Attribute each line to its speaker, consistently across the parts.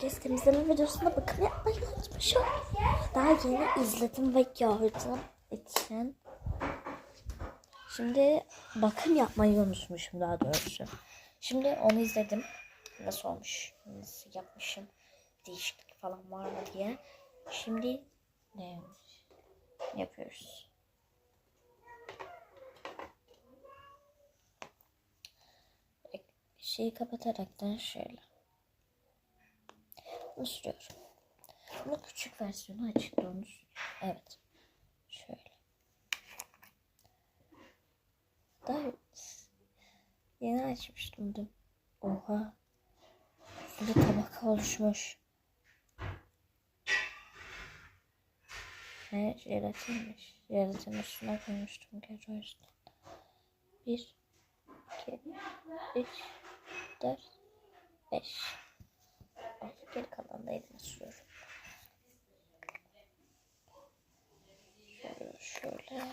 Speaker 1: makyaj temizleme videosunda bakım yapmayı unutmuşum. Daha yeni izledim ve gördüm için. Şimdi bakım yapmayı unutmuşum daha doğrusu. Şimdi onu izledim. Nasıl olmuş, nasıl yapmışım, değişiklik falan var mı diye. Şimdi ne yapıyoruz? Şeyi kapataraktan şöyle. Bunu sürüyorum. Bunun küçük versiyonu açıkta onu. Evet. Şöyle. Daha yeni açmıştım dün. Oha. Üstünde tabaka oluşmuş. He, jelatinmiş. Jelatin üstüne koymuştum gece o yüzden. Bir, iki, üç, dört, beş. Geri kalan da elime sürüyorum. Şöyle şöyle.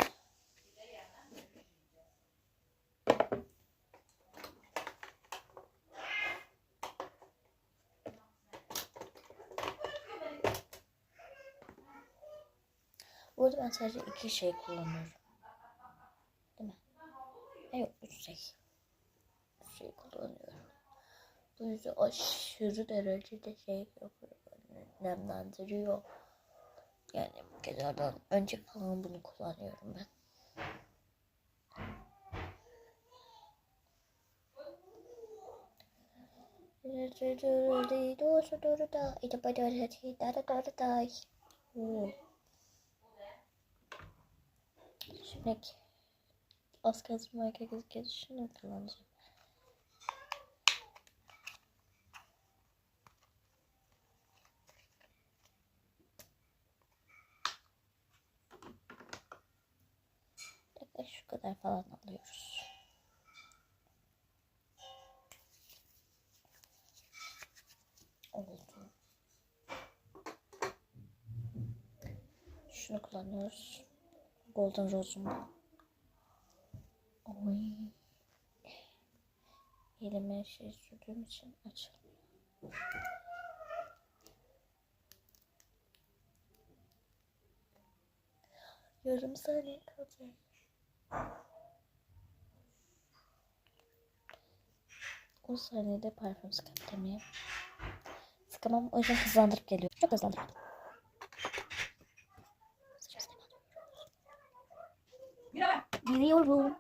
Speaker 1: Burada ben sadece iki şey kullanıyorum. Değil mi? Ha, yok üç şey. Üç şey kullanıyorum. Bu yüzden aşırı derecede şey yapıyor. Nemlendiriyor. Yani gecelerden önce falan bunu kullanıyorum ben. Şimdi az kalsın erkek gözüküyor. kullanacağım. Şu kadar falan alıyoruz. Oldu. Şunu kullanıyoruz. Golden Rose'um. Oy. Elime şey sürdüğüm için açılmıyor. Yarım saniye kalacak. On saniyede parfüm sıkıntımı Sıkamam o yüzden hızlandırıp geliyorum. Çok hızlandırdım. Geliyorum.